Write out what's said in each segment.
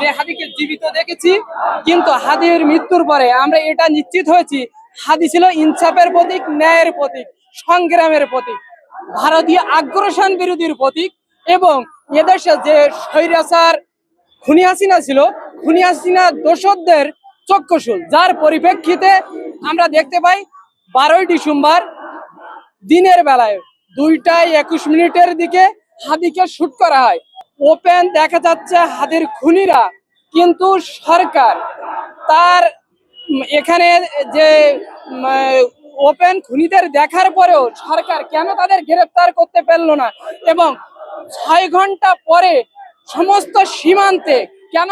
যে হাদিকে জীবিত দেখেছি, কিন্তু হাদির মৃত্যুর পরে আমরা এটা নিশ্চিত হয়েছি, হাদি ছিল ইনসাফের প্রতীক, ন্যায়ের প্রতীক, সংগ্রামের প্রতীক, ভারতীয় আগ্রাসন বিরোধীর প্রতীক এবং এদেশে যে স্বৈরাচার খুনি হাসিনা ছিল, খুনি হাসিনা দোষরদের চক্ষুশুল, যার পরিপ্রেক্ষিতে আমরা দেখতে পাই বারোই ডিসেম্বর দিনের বেলায় দুইটায় একুশ মিনিটের দিকে হাদিকে শুট করা হয়। ওপেন দেখা যাচ্ছে হাদির খুনিরা, কিন্তু সরকার তার এখানে যে ওপেন খুনিদের দেখার পরেও সরকার কেন তাদের গ্রেফতার করতে পারল না? এবং ছয় ঘণ্টা পরে সমস্ত সীমান্তে কেন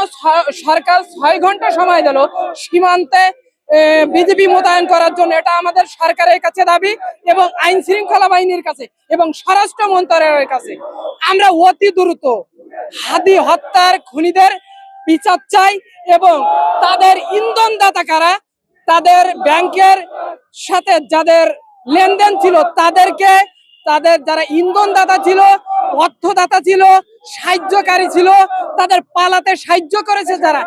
সরকার ছয় ঘণ্টা সময় দিল সীমান্তে বিজেপি মোতায়েন করার জন্য? এটা আমাদের সরকারের কাছে দাবি এবং আইন শৃঙ্খলা বাহিনীর কাছে এবং স্বরাষ্ট্র মন্ত্রণালয়ের কাছে। আমরা অতি দ্রুত হাদি হত্যার খুনিদের বিচার চাই এবং তাদের ইন্ধনদাতা কারা? তাদের ব্যাংকের সাথে যাদের লেনদেন ছিল তাদেরকে, তাদের যারা ইন্ধনদাতা ছিল, অর্থদাতা ছিল, সাহায্যকারী ছিল, তাদের পালাতে সাহায্য করেছে যারা,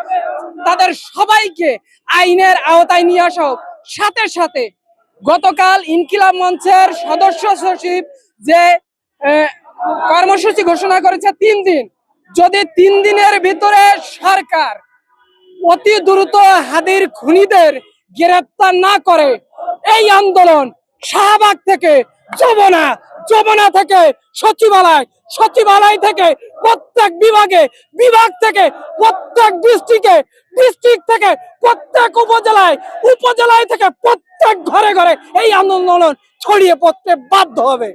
তাদের সবাইকে আইনের আওতায় নিয়ে আসা হোক। সাথে সাথে গতকাল ইনকিলাব মঞ্চের সদস্য সচিব যে কর্মসূচি ঘোষণা করেছে তিন দিন। যদি তিন দিনের ভিতরে সরকার অতি দ্রুত হাদির খুনিদের গ্রেপ্তার না করে, এই আন্দোলন শাহবাগ থেকে, যমুনা যমুনা থেকে, সচিবালয় সচিবালয় থেকে, প্রত্যেক বিভাগে, বিভাগ থেকে, প্রত্যেক ডিস্ট্রিক্টে, ডিস্ট্রিক্ট থেকে, প্রত্যেক উপজেলায় উপজেলায় থেকে প্রত্যেক ঘরে ঘরে এই আন্দোলন ছড়িয়ে পড়তে বাধ্য হবে।